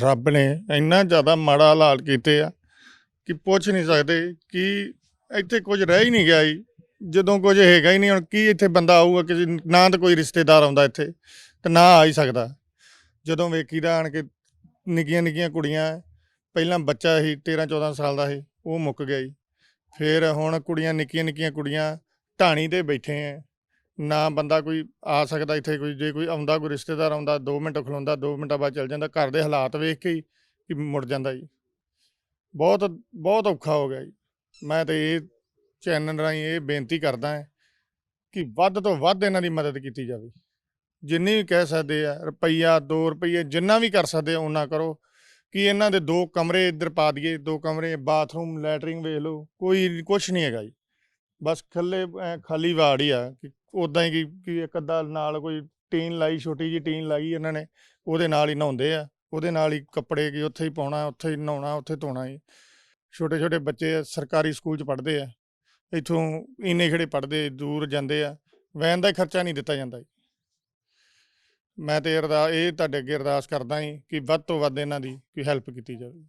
ਰੱਬ ਨੇ ਇੰਨਾ ਜ਼ਿਆਦਾ ਮਾੜਾ ਹਾਲਾਤ ਕੀਤੇ ਆ ਕਿ ਪੁੱਛ ਨਹੀਂ ਸਕਦੇ ਕਿ ਇੱਥੇ ਕੁਝ ਰਹਿ ਹੀ ਨਹੀਂ ਗਿਆ ਜੀ। ਜਦੋਂ ਕੁਝ ਹੈਗਾ ਹੀ ਨਹੀਂ ਹੁਣ ਕੀ ਇੱਥੇ ਬੰਦਾ ਆਊਗਾ ਕਿ ਨਾ ਤਾਂ ਕੋਈ ਰਿਸ਼ਤੇਦਾਰ ਆਉਂਦਾ ਇੱਥੇ ਤੇ ਨਾ ਆ ਹੀ ਸਕਦਾ। ਜਦੋਂ ਵੇਖੀਦਾ ਆਣ ਕੇ ਨਿੱਕੀਆਂ ਨਿੱਕੀਆਂ ਕੁੜੀਆਂ ਪਹਿਲਾਂ ਬੱਚਾ ਸੀ 13 14 ਸਾਲ ਦਾ ਸੀ। ਉਹ ਮੁੱਕ ਗਿਆ ਜੀ। ਫਿਰ ਹੁਣ ਕੁੜੀਆਂ, ਨਿੱਕੀਆਂ ਨਿੱਕੀਆਂ ਕੁੜੀਆਂ ਢਾਣੀ ਤੇ ਬੈਠੇ ਆ ਨਾ ਬੰਦਾ ਕੋਈ ਆ ਸਕਦਾ ਇੱਥੇ ਕੋਈ, ਜੇ ਕੋਈ ਆਉਂਦਾ, ਕੋਈ ਰਿਸ਼ਤੇਦਾਰ ਆਉਂਦਾ 2 ਮਿੰਟ ਖਲੋਂਦਾ 2 ਮਿੰਟਾਂ ਬਾਅਦ ਚੱਲ ਜਾਂਦਾ, ਘਰ ਦੇ ਹਾਲਾਤ ਵੇਖ ਕੇ ਹੀ ਕਿ ਮੁੜ ਜਾਂਦਾ ਜੀ। ਬਹੁਤ ਬਹੁਤ ਔਖਾ ਹੋ ਗਿਆ ਜੀ। ਮੈਂ ਤਾਂ ਇਹ ਚੈਨਲ ਰਾਹੀਂ ਇਹ ਬੇਨਤੀ ਕਰਦਾ ਹਾਂ ਕਿ ਵੱਧ ਤੋਂ ਵੱਧ ਇਹਨਾਂ ਦੀ ਮਦਦ ਕੀਤੀ ਜਾਵੇ। ਜਿੰਨੀ ਵੀ ਕਹਿ ਸਕਦੇ ਆ, ਰੁਪਈਆ 2 ਰੁਪਈਏ, ਜਿੰਨਾ ਵੀ ਕਰ ਸਕਦੇ ਆ ਉਹਨਾਂ ਕਰੋ। ਕਿ ਇਹਨਾਂ ਦੇ ਦੋ ਕਮਰੇ ਇੱਧਰ ਪਾ ਦਈਏ ਦੋ ਕਮਰੇ ਬਾਥਰੂਮ ਲੈਟਰਿੰਗ ਵੇਖ ਲਓ ਕੋਈ ਕੁਝ ਨਹੀਂ ਹੈਗਾ ਜੀ ਬਸ ਖੱਲੇ ਖਾਲੀ ਵਾੜ ਹੀ ਆ ਕਿ ਉਦਾਂ ਹੀ ਕਿ ਇੱਕ ਅੱਧਾ ਨਾਲ ਕੋਈ ਟੀਨ ਲਾਈ ਛੋਟੀ ਜੀ ਟੀਨ ਲਾਈ ਇਹਨਾਂ ਨੇ ਉਹਦੇ ਨਾਲ ਹੀ ਨਹਾਉਂਦੇ ਆ ਉਹਦੇ ਨਾਲ ਹੀ ਕੱਪੜੇ ਕਿ ਉੱਥੇ ਹੀ ਪਾਉਣਾ ਉੱਥੇ ਹੀ ਨਹਾਉਣਾ ਉੱਥੇ ਧੋਣਾ ਹੀ ਛੋਟੇ ਛੋਟੇ ਬੱਚੇ ਆ, ਸਰਕਾਰੀ ਸਕੂਲ 'ਚ ਪੜ੍ਹਦੇ ਆ ਇੱਥੋਂ ਇੰਨੇ ਖੜੇ ਪੜ੍ਹਦੇ ਦੂਰ ਜਾਂਦੇ ਆ ਵੈਨ ਦਾ ਹੀ ਖਰਚਾ ਨਹੀਂ ਦਿੱਤਾ ਜਾਂਦਾ ਜੀ। ਮੈਂ ਤੇ ਅਰਦਾ, ਇਹ ਤੁਹਾਡੇ ਅੱਗੇ ਅਰਦਾਸ ਕਰਦਾ ਹਾਂ ਕਿ ਵੱਧ ਤੋਂ ਵੱਧ ਇਹਨਾਂ ਦੀ ਕੋਈ ਹੈਲਪ ਕੀਤੀ ਜਾਵੇ।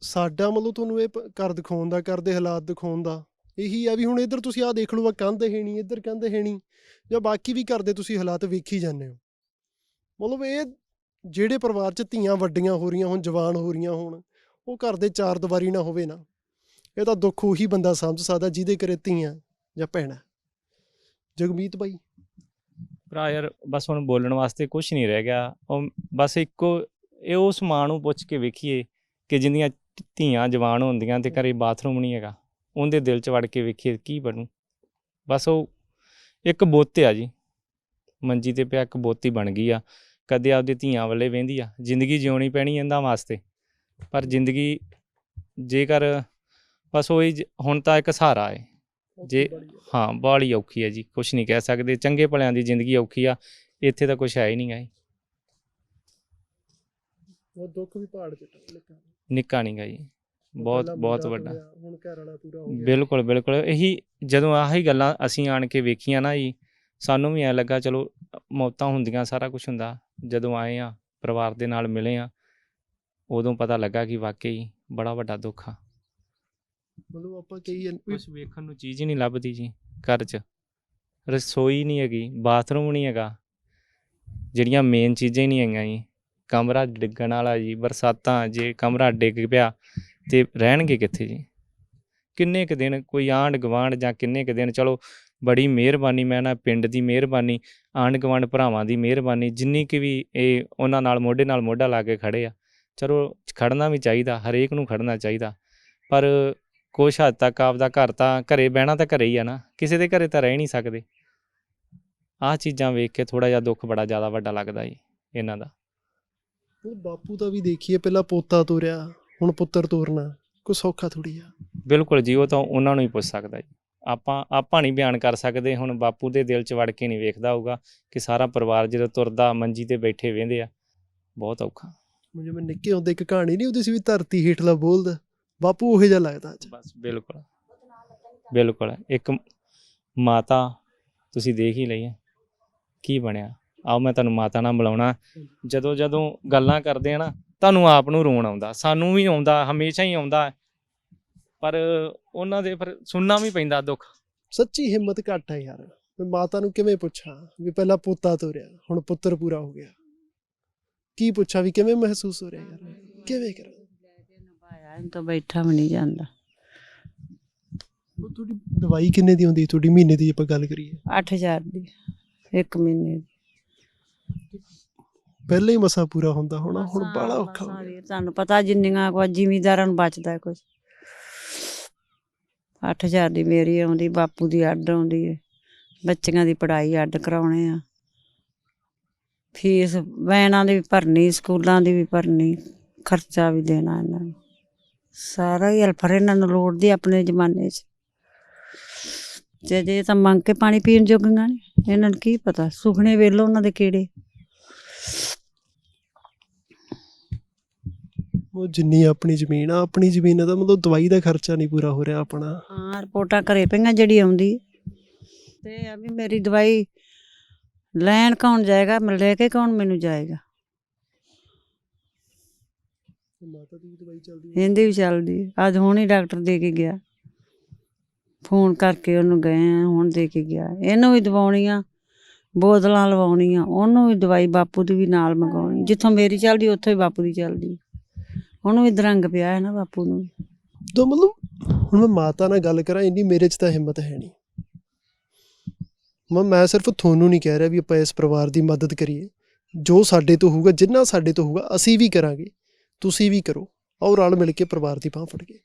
ਸਾਡਾ ਮਤਲਬ ਤੁਹਾਨੂੰ ਇਹ ਪ- ਘਰ ਦਿਖਾਉਣ ਦਾ, ਘਰ ਦੇ ਹਾਲਾਤ ਦਿਖਾਉਣ ਦਾ ਇਹੀ ਆ ਵੀ ਹੁਣ ਇੱਧਰ ਤੁਸੀਂ ਆਹ ਦੇਖ ਲਓ ਆ ਕੰਧ ਹੈ ਇੱਧਰ ਕੰਧ ਹੈ ਜਾਂ ਬਾਕੀ ਵੀ ਘਰ ਦੇ ਤੁਸੀਂ ਹਾਲਾਤ ਵੇਖੀ ਜਾਂਦੇ ਹੋ। ਮਤਲਬ ਇਹ ਜਿਹੜੇ ਪਰਿਵਾਰ 'ਚ ਧੀਆਂ ਵੱਡੀਆਂ ਹੋ ਰਹੀਆਂ ਹੋਣ, ਜਵਾਨ ਹੋ ਰਹੀਆਂ ਹੋਣ, ਉਹ ਘਰ ਦੇ ਚਾਰ ਦੀਵਾਰੀ ਨਾ ਹੋਵੇ ਨਾ। ਇਹ ਤਾਂ ਦੁੱਖ ਉਹੀ ਬੰਦਾ ਸਮਝ ਸਕਦਾ ਜਿਹਦੇ ਘਰੇ ਧੀਆਂ ਜਾਂ ਭੈਣਾਂ। ਜਗਮੀਤ ਬਾਈ। ਭਰਾ ਯਾਰ ਬਸ ਹੁਣ ਬੋਲਣ ਵਾਸਤੇ ਕੁਝ ਨਹੀਂ ਰਹਿ ਗਿਆ। ਉਹ ਬਸ ਇੱਕੋ ਇਹ ਉਸ ਮਾਂ ਨੂੰ ਪੁੱਛ ਕੇ ਵੇਖੀਏ ਕਿ ਜਿੰਦੀਆਂ ਧੀਆਂ ਜਵਾਨ ਹੁੰਦੀਆਂ ਤੇ ਘਰੇ ਬਾਥਰੂਮ ਨਹੀਂ ਹੈਗਾ ਉਹਦੇ ਦਿਲ 'ਚ ਵੜ ਕੇ ਵੇਖੀਏ ਕੀ ਬਣੂ। ਬਸ ਉਹ ਇੱਕ ਬੁੱਤ ਆ ਜੀ। ਮੰਜੀ ਤੇ ਪਿਆ ਇੱਕ ਬੁੱਤ ਬਣ ਗਈ ਆ। ਕਦੇ ਆਪਦੀ ਧੀਆਂ ਵੱਲੇ ਵੇਂਦੀ ਆ। ਜ਼ਿੰਦਗੀ ਜਿਉਣੀ ਪੈਣੀ ਇਹਨਾਂ ਵਾਸਤੇ। ਪਰ ਜ਼ਿੰਦਗੀ ਜੇਕਰ ਬਸ ਉਹ ਹੀ ਹੁਣ ਤਾਂ ਇੱਕ ਸਹਾਰਾ ਹੈ ਜੇ ਹਾਂ ਬਾਲੀ ਔਖੀ ਹੈ ਜੀ ਕੁਝ ਨਹੀਂ ਕਹਿ ਸਕਦੇ ਚੰਗੇ ਭਲਿਆਂ ਦੀ ਜ਼ਿੰਦਗੀ ਔਖੀ ਆ ਇੱਥੇ ਤਾਂ ਕੁਝ ਹੈ ਹੀ ਨਹੀਂ ਗਾ ਜੀ। ਉਹ ਦੁੱਖ ਵੀ ਪਹਾੜ ਚ ਨਿਕਾ ਨਿੱਕਾ ਨਹੀਂ ਗਾ ਜੀ ਬਹੁਤ ਬਹੁਤ ਵੱਡਾ। ਹੁਣ ਘਰ ਵਾਲਾ ਪੂਰਾ ਹੋ ਗਿਆ। ਬਿਲਕੁਲ ਬਿਲਕੁਲ ਇਹੀ ਜਦੋਂ ਆਹੀ ਗੱਲਾਂ ਅਸੀਂ ਆਣ ਕੇ ਵੇਖੀਆਂ ਨਾ ਜੀ ਸਾਨੂੰ ਵੀ ਐ ਲੱਗਾ ਚਲੋ ਮੌਤਾਂ ਹੁੰਦੀਆਂ ਸਾਰਾ ਕੁਝ ਹੁੰਦਾ। ਜਦੋਂ ਆਏ ਆ ਪਰਿਵਾਰ ਦੇ ਨਾਲ ਮਿਲੇ ਆ ਉਦੋਂ ਪਤਾ ਲੱਗਾ ਕਿ ਵਾਕਈ ਬੜਾ ਵੱਡਾ ਦੁੱਖ ਆ। ਮਤਲਬ ਆਪਾਂ ਕਈ ਕੁਝ ਵੇਖਣ ਨੂੰ ਚੀਜ਼ ਹੀ ਨਹੀਂ ਲੱਭਦੀ ਜੀ ਘਰ 'ਚ। ਰਸੋਈ ਨਹੀਂ ਹੈਗੀ ਬਾਥਰੂਮ ਨਹੀਂ ਹੈਗਾ। ਜਿਹੜੀਆਂ ਮੇਨ ਚੀਜ਼ਾਂ ਹੀ ਨਹੀਂ ਹੈਗੀਆਂ ਜੀ। ਕਮਰਾ ਡਿੱਗਣ ਵਾਲਾ ਜੀ ਬਰਸਾਤਾਂ ਜੇ ਕਮਰਾ ਡਿੱਗ ਪਿਆ ਤੇ ਰਹਿਣਗੇ ਕਿੱਥੇ ਜੀ? ਕਿੰਨੇ ਕੁ ਦਿਨ ਕੋਈ ਆਂਢ ਗੁਆਂਢ ਜਾਂ ਕਿੰਨੇ ਕੁ ਦਿਨ ਚਲੋ ਬੜੀ ਮਿਹਰਬਾਨੀ ਮੈਂ ਨਾ ਪਿੰਡ ਦੀ ਮਿਹਰਬਾਨੀ ਆਂਢ ਗੁਆਂਢ ਭਰਾਵਾਂ ਦੀ ਮਿਹਰਬਾਨੀ ਜਿੰਨੀ ਕਿ ਵੀ ਇਹ ਉਹਨਾਂ ਨਾਲ ਮੋਢੇ ਨਾਲ ਮੋਢਾ ਲਾ ਕੇ ਖੜੇ ਆ। ਚਲੋ ਖੜਨਾ ਵੀ ਚਾਹੀਦਾ ਹਰੇਕ ਨੂੰ ਖੜਨਾ ਚਾਹੀਦਾ। ਪਰ ਕੁਛ ਹੱਦ ਤੱਕ ਆਪਦਾ ਘਰ ਤਾਂ ਘਰੇ ਬਹਿਣਾ ਤਾਂ ਘਰੇ ਹੀ ਆ ਨਾ ਕਿਸੇ ਦੇ ਘਰੇ ਤਾਂ ਰਹਿ ਨਹੀਂ ਸਕਦੇ। ਆਹ ਚੀਜ਼ਾਂ ਵੇਖ ਕੇ ਥੋੜਾ ਜਿਹਾ ਦੁੱਖ ਬੜਾ ਜ਼ਿਆਦਾ ਵੱਡਾ ਲੱਗਦਾ ਜੀ ਇਹਨਾਂ ਦਾ। ਉਹ ਬਾਪੂ ਦਾ ਵੀ ਦੇਖੀਏ ਪਹਿਲਾਂ ਪੋਤਾ ਤੋਰਿਆ ਹੁਣ ਪੁੱਤਰ ਤੋਰਨਾ ਕੋਈ ਸੌਖਾ ਥੋੜੀ ਆ। ਬਿਲਕੁਲ ਜੀ ਉਹ ਤਾਂ ਉਹਨਾਂ ਨੂੰ ਹੀ ਪੁੱਛ ਸਕਦਾ ਜੀ। ਆਪਾਂ ਆਪਾਂ ਨਹੀਂ ਬਿਆਨ ਕਰ ਸਕਦੇ ਹੁਣ ਬਾਪੂ ਦੇ ਦਿਲ 'ਚ ਵੜ ਕੇ ਨਹੀਂ ਵੇਖਦਾ ਹੋਊਗਾ ਕਿ ਸਾਰਾ ਪਰਿਵਾਰ ਜਦੋਂ ਤੁਰਦਾ ਮੰਜੀ ਤੇ ਬੈਠੇ ਵੇਂਦੇ ਆ ਬਹੁਤ ਔਖਾ। ਜਿਵੇਂ ਨਿੱਕੇ ਹੁੰਦੇ ਇੱਕ ਕਹਾਣੀ ਨਹੀਂ ਹੁੰਦੀ ਸੀ ਵੀ ਧਰਤੀ ਹੇਠਲਾ ਬੋਲਦਾ? ਬਾਪੂ ਉਹੇ ਜਿਹਾ ਲੱਗਦਾ ਅੱਜ। ਬਸ ਬਿਲਕੁਲ। ਬਿਲਕੁਲ। ਇੱਕ ਮਾਤਾ ਤੁਸੀਂ ਦੇਖ ਹੀ ਲਈ ਹੈ। ਕੀ ਬਣਿਆ? ਆਓ ਮੈਂ ਤੁਹਾਨੂੰ ਮਾਤਾ ਨਾਲ ਮਿਲਾਉਣਾ। ਜਦੋਂ ਜਦੋਂ ਗੱਲਾਂ ਕਰਦੇ ਆ ਨਾ ਤੁਹਾਨੂੰ ਆਪ ਨੂੰ ਰੋਣ ਆਉਂਦਾ। ਸਾਨੂੰ ਵੀ ਆਉਂਦਾ ਹਮੇਸ਼ਾ ਹੀ ਆਉਂਦਾ। ਪਰ ਉਹਨਾਂ ਦੇ ਫਿਰ ਸੁਣਨਾ ਵੀ ਪੈਂਦਾ ਦੁੱਖ। ਸੱਚੀ ਹਿੰਮਤ ਘੱਟ ਹੈ ਯਾਰ। ਮੈਂ ਮਾਤਾ ਨੂੰ ਕਿਵੇਂ ਪੁੱਛਾਂ ਵੀ ਪਹਿਲਾਂ ਪੋਤਾ ਤੋਰਿਆ ਹੁਣ ਪੁੱਤਰ ਪੂਰਾ ਹੋ ਗਿਆ। ਕੀ ਪੁੱਛਾਂ ਵੀ ਕਿਵੇਂ ਮਹਿਸੂਸ ਹੋ ਰਿਹਾ ਯਾਰ? ਕਿਵੇਂ ਕਰਾਂ? ਇਹਨੂੰ ਤਾਂ ਬੈਠਾ ਵੀ ਨਹੀਂ ਜਾਂਦਾ। ਉਹ ਤੁਹਾਡੀ ਦਵਾਈ ਕਿੰਨੇ ਦੀ ਹੁੰਦੀ? ਤੁਹਾਡੀ ਮਹੀਨੇ ਦੀ ਆਪਾਂ ਗੱਲ ਕਰੀਏ। 8000 ਦੀ ਇੱਕ ਮਹੀਨੇ ਦੀ। ਪਹਿਲਾਂ ਹੀ ਮਸਾ ਪੂਰਾ ਹੁੰਦਾ ਹੋਣਾ ਹੁਣ ਬੜਾ ਔਖਾ ਹੋ ਗਿਆ। ਤੁਹਾਨੂੰ ਪਤਾ ਜਿੰਨੀਆਂ ਕੋ ਜ਼ਿਮੀਦਾਰਾਂ ਨੂੰ ਬਚਦਾ ਕੁਝ 8000 ਦੀ ਮੇਰੀ ਆਉਂਦੀ ਬਾਪੂ ਦੀ ਅੱਡ ਆਉਂਦੀ ਹੈ। ਬੱਚਿਆਂ ਦੀ ਪੜ੍ਹਾਈ ਅੱਡ ਕਰਾਉਣੇ ਆ। ਫੀਸ ਵੈਨਾਂ ਦੀ ਵੀ ਭਰਨੀ ਸਕੂਲਾਂ ਦੀ ਵੀ ਭਰਨੀ ਖਰਚਾ ਵੀ ਦੇਣਾ ਇਹਨਾਂ ਨੂੰ। ਸਾਰਾ ਹੀ ਹਲਫਰ ਇਹਨਾਂ ਨੂੰ ਲੋੜਦੀ ਆਪਣੇ ਜ਼ਮਾਨੇ 'ਚ। ਜੇ ਜੇ ਤਾਂ ਮੰਗ ਕੇ ਪਾਣੀ ਪੀਣ ਜੋਗੀਆਂ ਨੇ। ਇਹਨਾਂ ਨੂੰ ਕੀ ਪਤਾ ਸੁਖਣੇ ਵੇਲੋ ਉਹਨਾਂ ਦੇ ਕਿਹੜੇ। ਉਹ ਜਿੰਨੀ ਆਪਣੀ ਜ਼ਮੀਨ ਆ ਆਪਣੀ ਜ਼ਮੀਨ ਦਾ ਮਤਲਬ ਦਵਾਈ ਦਾ ਖਰਚਾ ਨਹੀਂ ਪੂਰਾ ਹੋ ਰਿਹਾ ਆਪਣਾ। ਹਾਂ ਰਿਪੋਰਟਾਂ ਘਰੇ ਪਈਆਂ ਜਿਹੜੀ ਆਉਂਦੀ। ਤੇ ਆ ਵੀ ਮੇਰੀ ਦਵਾਈ ਲੈਣ ਕੌਣ ਜਾਏਗਾ ਮੈਂ ਲੈ ਕੇ ਕੌਣ ਮੈਨੂੰ ਜਾਏਗਾ। ਮਾਤਾ ਦੀ ਵੀ ਦਵਾਈ ਚੱਲਦੀ ਹੈ ਇਹਦੀ ਵੀ ਚੱਲਦੀ ਹੈ। ਅੱਜ ਹੁਣ ਹੀ ਡਾਕਟਰ ਦੇ ਕੇ ਗਿਆ। ਫੋਨ ਕਰਕੇ ਉਹਨੂੰ ਗਏ ਆ ਹੁਣ ਦੇ ਕੇ ਗਿਆ। ਇਹਨੂੰ ਵੀ ਦਵਾਉਣੀਆਂ ਬੋਤਲਾਂ ਲਵਾਉਣੀਆਂ ਉਹਨੂੰ ਵੀ ਦਵਾਈ ਬਾਪੂ ਦੀ ਵੀ ਨਾਲ ਮੰਗਾਉਣੀ ਜਿੱਥੋਂ ਮੇਰੀ ਚੱਲਦੀ ਉੱਥੋਂ ਹੀ ਬਾਪੂ ਦੀ ਚੱਲਦੀ। ਉਹਨੂੰ ਵੀ ਦਰੰਗ ਪਿਆ ਹੈ ਨਾ ਬਾਪੂ ਨੂੰ। ਤਾਂ ਮਤਲਬ ਹੁਣ ਮੈਂ ਮਾਤਾ ਨਾਲ ਗੱਲ ਕਰਾਂ ਇੰਨੀ ਮੇਰੇ 'ਚ ਤਾਂ ਹਿੰਮਤ ਹੈ ਨਹੀਂ। ਮੈਂ ਮੈਂ ਸਿਰਫ ਤੁਹਾਨੂੰ ਨਹੀਂ ਕਹਿ ਰਿਹਾ ਵੀ ਆਪਾਂ ਇਸ ਪਰਿਵਾਰ ਦੀ ਮਦਦ ਕਰੀਏ। ਜੋ ਸਾਡੇ ਤੋਂ ਹੋਊਗਾ ਜਿੰਨਾ ਸਾਡੇ ਤੋਂ ਹੋਊਗਾ ਅਸੀਂ ਵੀ ਕਰਾਂਗੇ। ਤੁਸੀਂ ਵੀ ਕਰੋ। ਔਰ ਰਲ ਮਿਲ ਕੇ ਪਰਿਵਾਰ ਦੀ ਬਾਂਹ ਫੜ ਕੇ